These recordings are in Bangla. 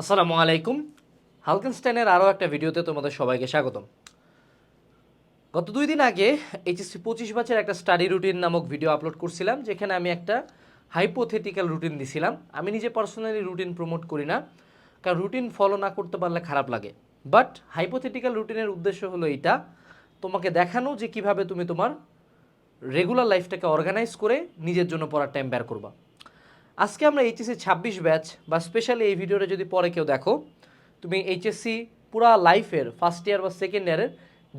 আসসালামু আলাইকুম হালকেনস্টাইনের আরও একটা ভিডিওতে তোমাদের সবাইকে স্বাগতম। গত দুই দিন আগে এইচএসসি পঁচিশ ব্যাচের একটা স্টাডি রুটিন নামক ভিডিও আপলোড করছিলাম, যেখানে আমি একটা হাইপোথেটিক্যাল রুটিন দিছিলাম। আমি নিজে পার্সোনালি রুটিন প্রমোট করি না, কারণ রুটিন ফলো না করতে পারলে খারাপ লাগে। বাট হাইপোথেটিক্যাল রুটিনের উদ্দেশ্য হলো এইটা, তোমাকে দেখানো যে কীভাবে তুমি তোমার রেগুলার লাইফটাকে অর্গানাইজ করে নিজের জন্য পড়ার টাইম বের করবা। আজকে আমরা এইচএসসি ছাব্বিশ ব্যাচ বা স্পেশালি এই ভিডিওটা যদি পরে কেউ দেখো, তুমি এইচএসসি পুরা লাইফের ফার্স্ট ইয়ার বা সেকেন্ড ইয়ারের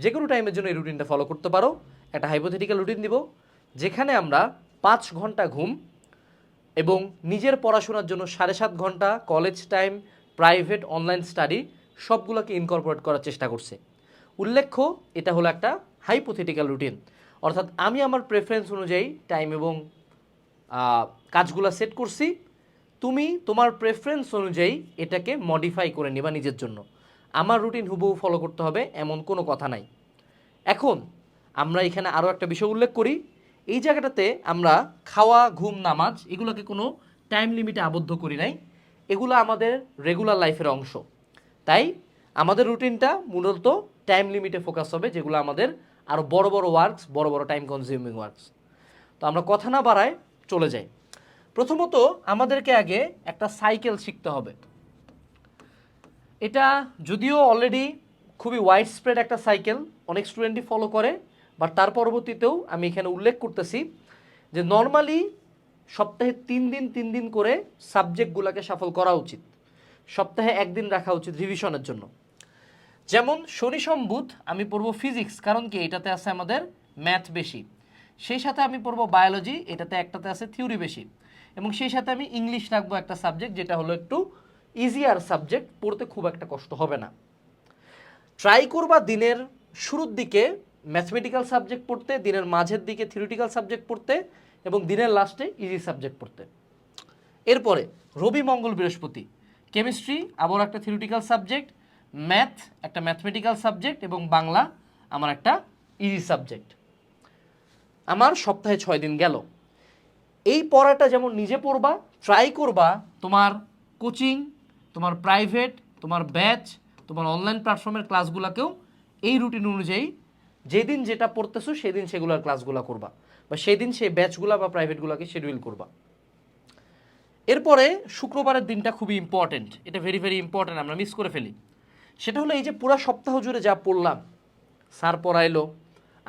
যে কোনো টাইমের জন্য এই রুটিনটা ফলো করতে পারো। একটা হাইপোথেটিক্যাল রুটিন দিব, যেখানে আমরা পাঁচ ঘণ্টা ঘুম এবং নিজের পড়াশোনার জন্য সাড়ে সাত ঘণ্টা college time private online study সবগুলোকে ইনকর্পোরেট করার চেষ্টা করছে। উল্লেখ্য, এটা হলো একটা হাইপোথেটিক্যাল রুটিন অর্থাৎ আমি আমার প্রেফারেন্স অনুযায়ী টাইম এবং কাজগুলো সেট করছি, তুমি তোমার প্রেফারেন্স অনুযায়ী এটাকে মডিফাই করে নিবা নিজের জন্য। আমার রুটিন হুবহু ফলো করতে হবে, এমন কোনো কথা নাই। এখন আমরা এখানে আরও একটা বিষয় উল্লেখ করি। এই জায়গাটাতে আমরা খাওয়া, ঘুম, নামাজ এগুলোকে কোনো টাইম লিমিটে আবদ্ধ করি নাই। এগুলো আমাদের রেগুলার লাইফের অংশ। তাই আমাদের রুটিনটা মূলত টাইম লিমিটে ফোকাস হবে, যেগুলো আমাদের আরও বড় বড় ওয়ার্কস বড় বড় টাইম কনজিউমিং ওয়ার্কস তো আমরা কথা না বাড়ায় চলে যাই। প্রথমত আমাদেরকে আগে একটা সাইকেল শিখতে হবে। এটা যদিও অলরেডি খুবই ওয়াইড স্প্রেড একটা সাইকেল, অনেক স্টুডেন্টই ফলো করে বাট তার পরবর্তীতেও আমি এখানে উল্লেখ করতেছি যে নর্মালি সপ্তাহে তিন দিন তিন দিন করে সাবজেক্টগুলোকে সফল করা উচিত। সপ্তাহে একদিন রাখা উচিত রিভিশনের জন্য। যেমন শনি সম্বুধ আমি পড়ব ফিজিক্স কারণ কি এটাতে আছে আমাদের ম্যাথ বেশি। সেই সাথে আমি পড়ব বায়োলজি এটাতে একটাতে আছে থিওরি বেশি। এবং সেই সাথে আমি ইংলিশ রাখব একটা সাবজেক্ট যেটা হলো একটু ইজিয়ার সাবজেক্ট পড়তে খুব একটা কষ্ট হবে না। ট্রাই করবা দিনের শুরুর দিকে ম্যাথমেটিক্যাল সাবজেক্ট পড়তে, দিনের মাঝের দিকে থিওরিটিক্যাল সাবজেক্ট পড়তে, এবং দিনের লাস্টে ইজি সাবজেক্ট পড়তে। এরপরে, রবি মঙ্গল বৃহস্পতি। কেমিস্ট্রি আবার একটা থিওরিটিক্যাল সাবজেক্ট ম্যাথ একটা ম্যাথমেটিক্যাল সাবজেক্ট এবং বাংলা, আমার একটা ইজি সাবজেক্ট আমার সপ্তাহে ছয় দিন গেল। এই পড়াটা যেমন নিজে পড়বা ট্রাই করবা, তোমার কোচিং তোমার প্রাইভেট তোমার ব্যাচ তোমার অনলাইন প্ল্যাটফর্মের ক্লাসগুলোকেও এই রুটিন অনুযায়ী যেদিন যেটা পড়তেছো সেদিন সেগুলোর ক্লাসগুলো করবা বা সেদিন সেই ব্যাচগুলো বা প্রাইভেটগুলোকে শিডিউল করবা। এরপরে শুক্রবারের দিনটা খুবই ইম্পর্টেন্ট এটা ভেরি ভেরি ইম্পর্টেন্ট আমরা মিস করে ফেলি। সেটা হলো এই যে পুরা সপ্তাহ জুড়ে যা পড়লাম, স্যার পড়াইলো,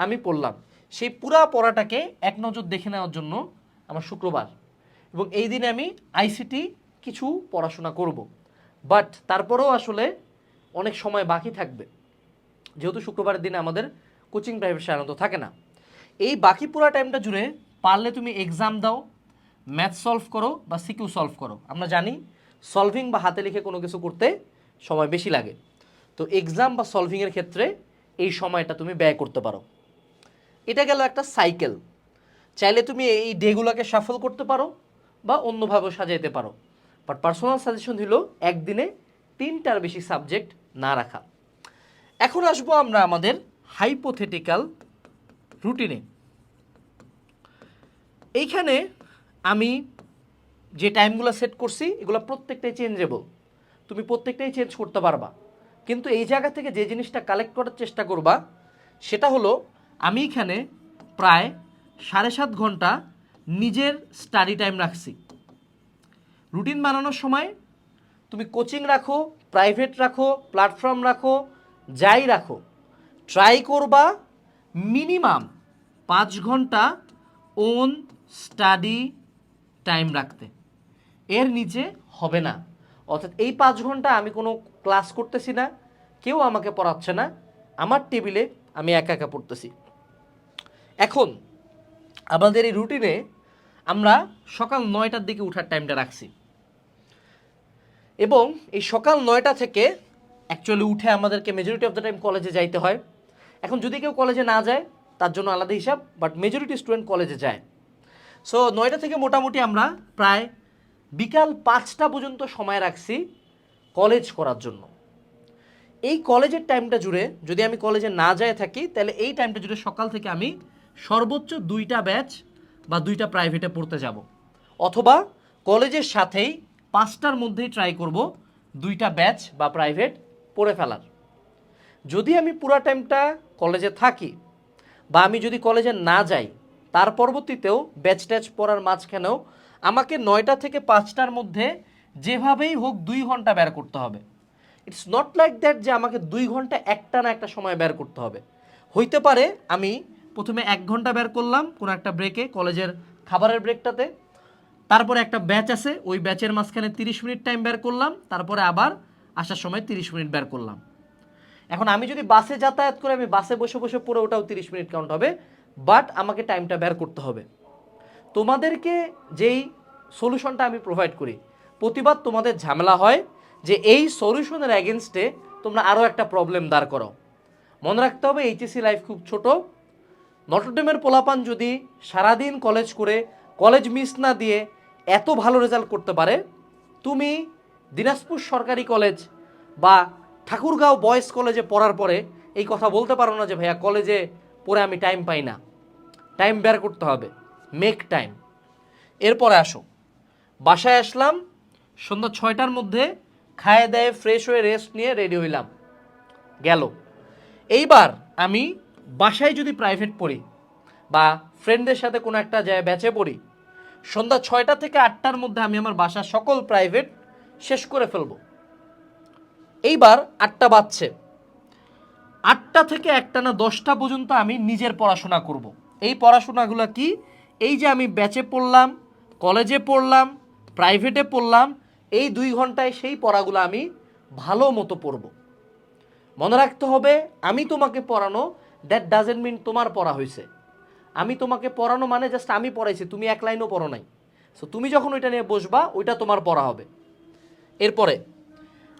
আমি পড়লাম। সেই পুরা পড়াটাকে এক নজর দেখে নেওয়ার জন্য আমার শুক্রবার। এবং এই দিনে আমি আইসিটি কিছু পড়াশোনা করব। বাট তারপরেও আসলে অনেক সময় বাকি থাকবে। যেহেতু শুক্রবারের দিনে আমাদের কোচিং প্রাইভেট সাধারণত থাকে না। এই বাকি পুরা টাইমটা জুড়ে পারলে তুমি এক্সাম দাও ম্যাথ সলভ করো বা সিকিউ সলভ করো। আমরা জানি সলভিং বা হাতে লিখে কোনো কিছু করতে সময় বেশি লাগে। তো এক্সাম বা সলভিংয়ের ক্ষেত্রে এই সময়টা তুমি ব্যয় করতে পারো। এটা গেল একটা সাইকেল। চাইলে তুমি এই ডেগুলোকে সাফল করতে পারো বা অন্যভাবে সাজাইতে পারো। বাট পার্সোনাল সাজেশন হলো একদিনে তিনটার বেশি সাবজেক্ট না রাখা। এখন আসব আমরা আমাদের হাইপোথেটিক্যাল রুটিনে এইখানে আমি যে টাইমগুলো সেট করছি, এগুলো প্রত্যেকটাই চেঞ্জেবল তুমি প্রত্যেকটাই চেঞ্জ করতে পারবা। কিন্তু এই জায়গা থেকে যে জিনিসটা কালেক্ট করার চেষ্টা করবা, সেটা হলো আমি এখানে প্রায় সাড়ে সাত ঘণ্টা নিজের স্টাডি টাইম রাখছি। রুটিন বানানোর সময় তুমি কোচিং রাখো প্রাইভেট রাখো প্ল্যাটফর্ম রাখো, যাই রাখো ট্রাই করবা মিনিমাম পাঁচ ঘণ্টা ওন স্টাডি টাইম রাখতে। এর নিচে হবে না। অর্থাৎ এই পাঁচ ঘণ্টা আমি কোনো ক্লাস করতেছি না, কেউ আমাকে পড়াচ্ছে না, আমার টেবিলে আমি একা একা পড়তেছি। এখন আমাদের এই রুটিনে আমরা সকাল নয়টার দিকে উঠার টাইমটা রাখছি। এবং এই সকাল নয়টা থেকে অ্যাকচুয়ালি উঠে আমাদেরকে মেজরিটি অফ দ্য টাইম কলেজে যাইতে হয়। এখন যদি কেউ কলেজে না যায়, তার জন্য আলাদা হিসাব বাট মেজরিটি স্টুডেন্ট কলেজে যায়। সো নয়টা থেকে মোটামুটি আমরা প্রায় বিকাল পাঁচটা পর্যন্ত সময় রাখছি কলেজ করার জন্য। এই কলেজের টাইমটা জুড়ে যদি আমি কলেজে না যায় থাকি, তাহলে এই টাইমটা জুড়ে সকাল থেকে আমি সর্বোচ্চ দুইটা ব্যাচ বা দুইটা প্রাইভেটে পড়তে যাব। অথবা কলেজের সাথেই পাঁচটার মধ্যেই ট্রাই করব দুইটা ব্যাচ বা প্রাইভেট পড়ে ফেলার। যদি আমি পুরা টাইমটা কলেজে থাকি বা আমি যদি কলেজে না যাই, তার পরবর্তীতেও ব্যাচ ট্যাচ পড়ার মাঝখানেও আমাকে নয়টা থেকে পাঁচটার মধ্যে যেভাবেই হোক দুই ঘণ্টা বের করতে হবে। ইটস নট লাইক দ্যাট যে আমাকে দুই ঘণ্টা একটা না একটা সময় বের করতে হবে। হইতে পারে আমি প্রথমে এক ঘণ্টা বের করলাম কোনো একটা ব্রেকে কলেজের খাবারের ব্রেকটাতে তারপরে একটা ব্যাচ আছে, ওই ব্যাচের মাঝখানে তিরিশ মিনিট টাইম বের করলাম, তারপরে আবার আসার সময় তিরিশ মিনিট বের করলাম। এখন আমি যদি বাসে যাতায়াত করে, আমি বাসে বসে বসে পড়ে ওটাও তিরিশ মিনিট কাউন্ট হবে বাট আমাকে টাইমটা বের করতে হবে। তোমাদেরকে যেই সলিউশনটা আমি প্রোভাইড করি প্রতিবাদ তোমাদের ঝামেলা হয় যে এই সলিউশনের অ্যাগেনস্টে তোমরা আরও একটা প্রবলেম দাঁড় করো মনে রাখতে হবে এইচএসসি লাইফ খুব ছোট নটরডেমের পোলাপান যদি সারাদিন কলেজ করে কলেজ মিস না দিয়ে এত ভালো রেজাল্ট করতে পারে, তুমি দিনাজপুর সরকারি কলেজ বা ঠাকুরগাঁও বয়েজ কলেজে পড়ার পরে এই কথা বলতে পারো না যে, ভাইয়া কলেজে পড়ে আমি টাইম পাই না। টাইম বের করতে হবে। মেক টাইম এরপরে আসো। বাসায় আসলাম, সন্ধ্যা ছয়টার মধ্যে খায়ে দেয়ে ফ্রেশ হয়ে রেস্ট নিয়ে রেডি হইলাম। গেল। এইবার আমি বাসায় যদি প্রাইভেট পড়ি বা ফ্রেন্ডদের সাথে কোনো একটা জায়গায় ব্যাচে পড়ি, সন্ধ্যা ছয়টা থেকে আটটার মধ্যে আমি আমার বাসার সকল প্রাইভেট শেষ করে ফেলব। এইবার আটটা বাজছে। আটটা থেকে একটা না দশটা পর্যন্ত আমি নিজের পড়াশোনা করব। এই পড়াশোনাগুলো কি? এই যে আমি ব্যাচে পড়লাম কলেজে পড়লাম প্রাইভেটে পড়লাম, এই দুই ঘন্টায় সেই পড়াগুলো আমি ভালো মতো পড়ব। মনে রাখতে হবে, আমি তোমাকে পড়ানো দ্যাট ডাজেন্ট মিন তোমার পড়া হয়েছে। আমি তোমাকে পড়ানো মানে জাস্ট আমি পড়াইছি, তুমি এক লাইনও পড়ো নাই। সো তুমি যখন ওইটা নিয়ে বসবা, ওইটা তোমার পড়া হবে। এরপরে,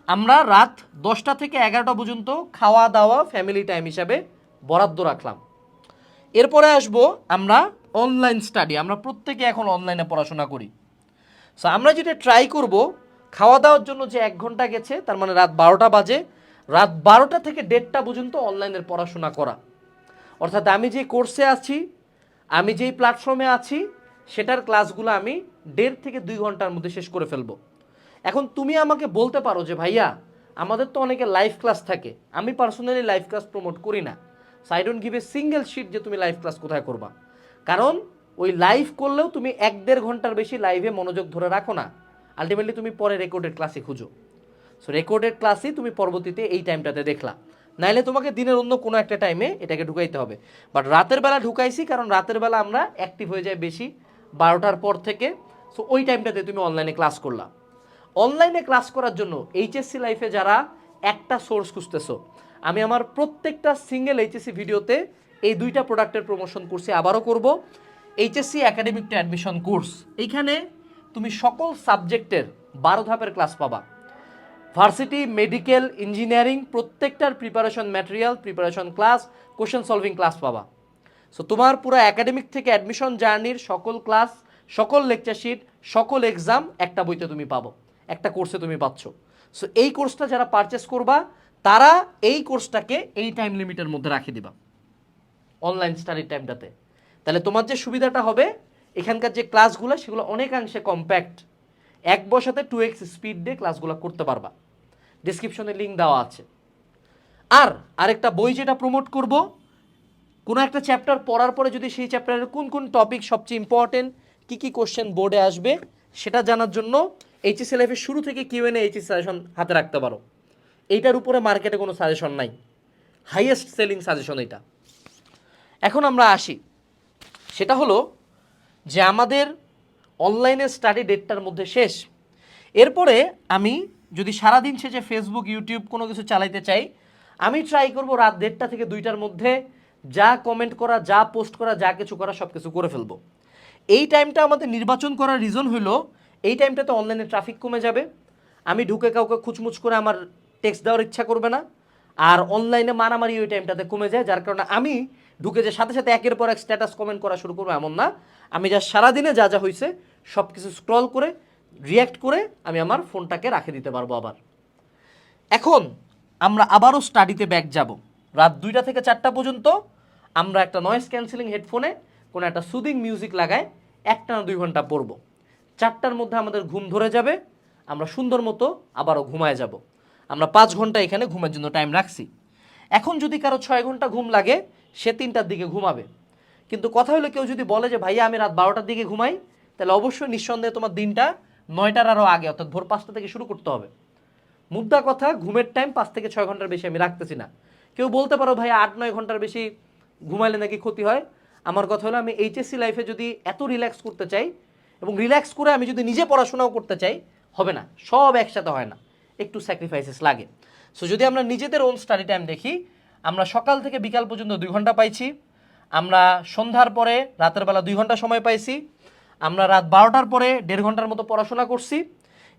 আমরা রাত দশটা থেকে এগারোটা পর্যন্ত খাওয়া দাওয়া ফ্যামিলি টাইম হিসাবে বরাদ্দ রাখলাম। এরপরে আসব আমরা অনলাইন স্টাডি আমরা প্রত্যেকে এখন অনলাইনে পড়াশোনা করি। সো আমরা যেটা ট্রাই করব, খাওয়া দাওয়ার জন্য যে এক ঘণ্টা গেছে, তার মানে রাত বারোটা বাজে, রাত বারোটা থেকে দেড়টা পর্যন্ত অনলাইনের পড়াশোনা করা। অর্থাৎ আমি যে কোর্সে আছি, আমি যেই প্ল্যাটফর্মে আছি, সেটার ক্লাসগুলো আমি দেড় থেকে দুই ঘণ্টার মধ্যে শেষ করে ফেলব। এখন তুমি আমাকে বলতে পারো যে, ভাইয়া, আমাদের তো অনেকে লাইভ ক্লাস থাকে। আমি পার্সোনালি লাইভ ক্লাস প্রমোট করি না। So I don't give a single sheet যে তুমি লাইভ ক্লাস কোথায় করবা। কারণ, ওই লাইভ করলেও তুমি এক দেড় ঘণ্টার বেশি লাইভে মনোযোগ ধরে রাখো না। আলটিমেটলি তুমি পরে রেকর্ডেড ক্লাসে খুঁজো। সো রেকর্ডেড ক্লাসই তুমি পরবর্তীতে এই টাইমটাতে দেখলা। নাইলে তোমাকে দিনের অন্য কোনো একটা টাইমে এটাকে ঢুকাইতে হবে। বাট রাতের বেলা ঢুকাইছি কারণ রাতের বেলা আমরা অ্যাক্টিভ হয়ে যাই বেশি বারোটার পর থেকে। সো ওই টাইমটাতে তুমি অনলাইনে ক্লাস করলা। অনলাইনে ক্লাস করার জন্য এইচএসসি লাইফে যারা একটা সোর্স খুঁজতেছো, আমি আমার প্রত্যেকটা সিঙ্গেল এইচএসসি ভিডিওতে এই দুইটা প্রোডাক্টের প্রমোশন করছি আবারও করব। HSC academic to admission course এইখানে তুমি সকল সাবজেক্টের বারো ধাপের ক্লাস পাবা। ভার্সিটি মেডিকেল ইঞ্জিনিয়ারিং প্রত্যেকটার preparation material preparation class question solving class পাবা। সো তোমার পুরো একাডেমিক থেকে অ্যাডমিশন জার্নির সকল ক্লাস সকল লেকচার শিট সকল এক্সাম একটা বইতে তুমি পাবো, একটা কোর্সে তুমি পাচ্ছ। সো এই কোর্সটা যারা পারচেস করবা, তারা এই কোর্সটাকে এই টাইম লিমিটের মধ্যে রাখে দিবা। অনলাইন স্টাডি টাইমটাতে তাহলে তোমার যে সুবিধাটা হবে, এখানকার যে ক্লাসগুলো সেগুলো অনেকাংশে কম্প্যাক্ট এক বসাতে টু এক্স স্পিড দিয়ে ক্লাসগুলো করতে পারবা। ডিসক্রিপশনে লিঙ্ক দেওয়া আছে। আর আরেকটা বই যেটা প্রমোট করব, কোনো একটা চ্যাপ্টার পড়ার পরে যদি সেই চ্যাপ্টারের কোন কোন টপিক সবচেয়ে ইম্পর্টেন্ট কী কী কোশ্চেন বোর্ডে আসবে, সেটা জানার জন্য এইচএসসি লাইফের শুরু থেকে কিউ এন এইচএস সাজেশন হাতে রাখতে পারো। এইটার উপরে মার্কেটে কোনো সাজেশন নাই। হাইয়েস্ট সেলিং সাজেশন এটা। এখন আমরা আসি। সেটা হলো যে আমাদের অনলাইনে স্টাডি ডেটটার মধ্যে শেষ। এরপরে আমি যদি সারাদিন শেষে ফেসবুক ইউটিউব কোনো কিছু চালাইতে চাই, আমি ট্রাই করব রাত দেড়টা থেকে দুইটার মধ্যে যা কমেন্ট করা, যা পোস্ট করা, যা কিছু করা সব কিছু করে ফেলব। এই টাইমটা আমাদের নির্বাচন করার রিজন হলো, এই টাইমটাতে অনলাইনে ট্রাফিক কমে যাবে। আমি ঢুকে কাউকে খুচমুচ করে আমার টেক্সট দেওয়ার ইচ্ছা করবে না। আর অনলাইনে মারামারি ওই টাইমটাতে কমে যায়, যার কারণে আমি ঢুকে যে সাথে সাথে একের পর এক স্ট্যাটাস কমেন্ট করা শুরু করব এমন না। আমি যা সারাদিনে যা যা হয়েছে সব কিছু স্ক্রল করে রিয়্যাক্ট করে আমি আমার ফোনটাকে রাখে দিতে পারব আবার। এখন আমরা আবারও স্টাডিতে ব্যাক যাব। রাত দুইটা থেকে চারটা পর্যন্ত আমরা একটা নয়েজ ক্যান্সেলিং হেডফোনে কোনো একটা সুদিং মিউজিক লাগায় একটা না দুই ঘণ্টা পড়ব। চারটার মধ্যে আমাদের ঘুম ধরে যাবে, আমরা সুন্দর মতো আবারও ঘুমায় যাব। আমরা পাঁচ ঘণ্টা এখানে ঘুমের জন্য টাইম রাখছি। এখন যদি কারও ছয় ঘণ্টা ঘুম লাগে, সে তিনটার দিকে ঘুমাবে। কিন্তু কথা হলো কেউ যদি বলে যে, ভাইয়া, আমি রাত বারোটার দিকে ঘুমাই, তাহলে অবশ্যই নিঃসন্দেহে তোমার দিনটা নয়টার আরও আগে, অর্থাৎ ভোর পাঁচটা থেকে শুরু করতে হবে। মুদ্রা কথা, ঘুমের টাইম পাঁচ থেকে ছয় ঘণ্টার বেশি আমি রাখতেছি না। কেউ বলতে পারো, ভাই, আট, নয় ঘণ্টার বেশি ঘুমাইলে নাকি ক্ষতি হয়? আমার কথা হলো, আমি এইচএসসি লাইফে যদি এত রিল্যাক্স করতে চাই এবং রিল্যাক্স করে আমি যদি নিজে পড়াশোনাও করতে চাই, হবে না। সব একসাথে হয় না। একটু স্যাক্রিফাইসেস লাগে। সো যদি আমরা নিজেদের ওন স্টাডি টাইম দেখি, আমরা সকাল থেকে বিকাল পর্যন্ত দুই ঘণ্টা পাইছি, আমরা সন্ধ্যার পরে রাতের বেলা দুই ঘণ্টা সময় পাইছি আমরা রাত বারোটার পরে দেড় ঘণ্টার মতো পড়াশোনা করছি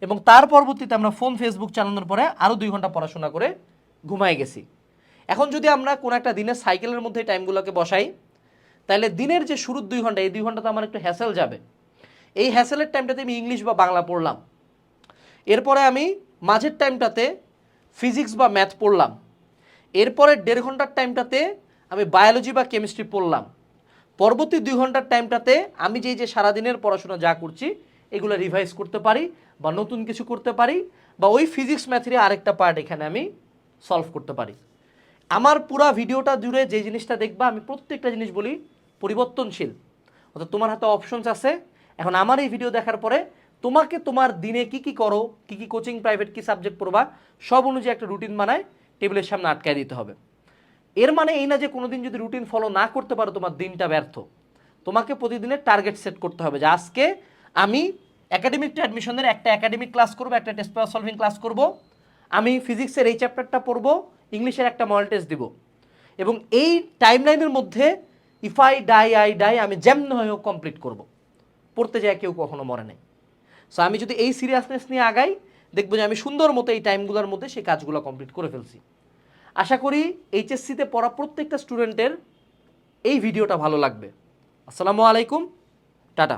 এবং তার পরবর্তীতে আমরা ফোন ফেসবুক চালানোর পরে আরও দুই ঘণ্টা পড়াশোনা করে ঘুমায় গেছি। এখন যদি আমরা কোনো একটা দিনের সাইকেলের মধ্যে টাইমগুলোকে বসাই, তাহলে দিনের যে শুরুর দুই ঘণ্টা, এই দুই ঘণ্টা তো আমার একটু হ্যাসেল যাবে। এই হ্যাসেলের টাইমটাতে আমি ইংলিশ বা বাংলা পড়লাম। এরপরে আমি মাঝের টাইমটাতে ফিজিক্স বা ম্যাথ পড়লাম। এরপরে দেড় ঘণ্টার টাইমটাতে আমি বায়োলজি বা কেমিস্ট্রি পড়লাম। পরবর্তী দুই ঘণ্টার টাইমটাতে আমি যেই যে সারাদিনের পড়াশোনা যা করছি, এগুলো রিভাইজ করতে পারি বা নতুন কিছু করতে পারি বা ওই ফিজিক্স ম্যাথেরই আরেকটা পার্ট এখানে আমি সলভ করতে পারি। আমার পুরা ভিডিওটা জুড়ে যে জিনিসটা দেখবা, আমি প্রত্যেকটা জিনিস বলি পরিবর্তনশীল। অর্থাৎ তোমার হাতে অপশনস আছে। এখন আমার এই ভিডিও দেখার পরে তোমাকে তোমার দিনে কি কি করো, কি কি কোচিং প্রাইভেট কি সাবজেক্ট পড়বা, সব অনুযায়ী একটা রুটিন বানায় টেবিলের সামনে আটকায় দিতে হবে। এর মানে এই না যে কোনোদিন যদি রুটিন ফলো না করতে পারো, তোমার দিনটা ব্যর্থ। তোমাকে প্রতিদিনের টার্গেট সেট করতে হবে যে আজকে আমি একাডেমিক টু অ্যাডমিশনের একটা একাডেমিক ক্লাস করব, একটা টেস্ট পেপার সলভিং ক্লাস করব, আমি ফিজিক্সের এই চ্যাপ্টারটা পড়ব ইংলিশের একটা মডেল টেস্ট দিব। এবং এই টাইম লাইনের মধ্যে if I die I die আমি যেমন হয় হোক কমপ্লিট করব। পড়তে যায় কেউ কখনো মরে নেই। সো আমি যদি এই সিরিয়াসনেস নিয়ে আগাই, দেখব যে আমি সুন্দর মতো এই টাইমগুলোর মধ্যে সেই কাজগুলো কমপ্লিট করে ফেলছি। আশা করি এইচএসসিতে পড়া প্রত্যেকটা স্টুডেন্টের এই ভিডিওটা ভালো লাগবে। আসসালামু আলাইকুম টাটা।